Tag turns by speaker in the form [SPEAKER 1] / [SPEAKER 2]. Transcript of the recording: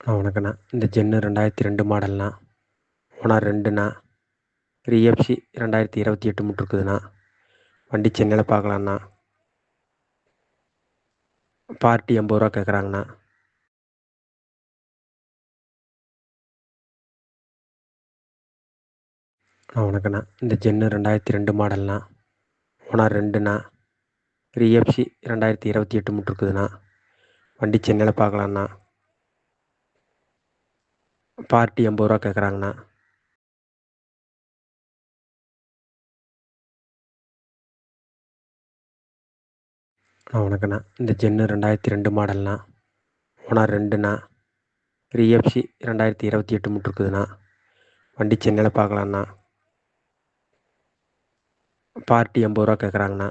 [SPEAKER 1] அண்ணா வணக்கண்ணா இந்த ஜென்னு ரெண்டாயிரத்தி ரெண்டு மாடல்ண்ணா. ஓனர் ரெண்டுண்ணா. ரீஎஃப்சி ரெண்டாயிரத்தி இருபத்தி எட்டு முட்டிருக்குதுண்ணா வண்டி சென்னையில் பார்க்கலாண்ணா பார்ட்டி எண்பது ரூபா கேட்குறாங்கண்ணா வணக்கண்ணா இந்த ஜென்னு ரெண்டாயிரத்தி ரெண்டு மாடல்ண்ணா. ஓனர் ரெண்டுண்ணா. ரீஎஃப்சி ரெண்டாயிரத்தி இருபத்தி எட்டு முட்டிருக்குதுண்ணா வண்டி சென்னையில் பார்க்கலாண்ணா பார்ட்டி எண்பது ரூபா கேட்குறாங்கண்ணா அண்ணா வணக்கண்ணா இந்த ஜென்னு ரெண்டாயிரத்தி ரெண்டு மாடல்ண்ணா. ஓனர் ரெண்டுண்ணா. ரிஎஃப்சி ரெண்டாயிரத்தி இருபத்தி எட்டு முட்டிருக்குதுண்ணா வண்டி சென்னையில் பார்க்கலாண்ணா பார்ட்டி எண்பது ரூபா கேட்குறாங்கண்ணா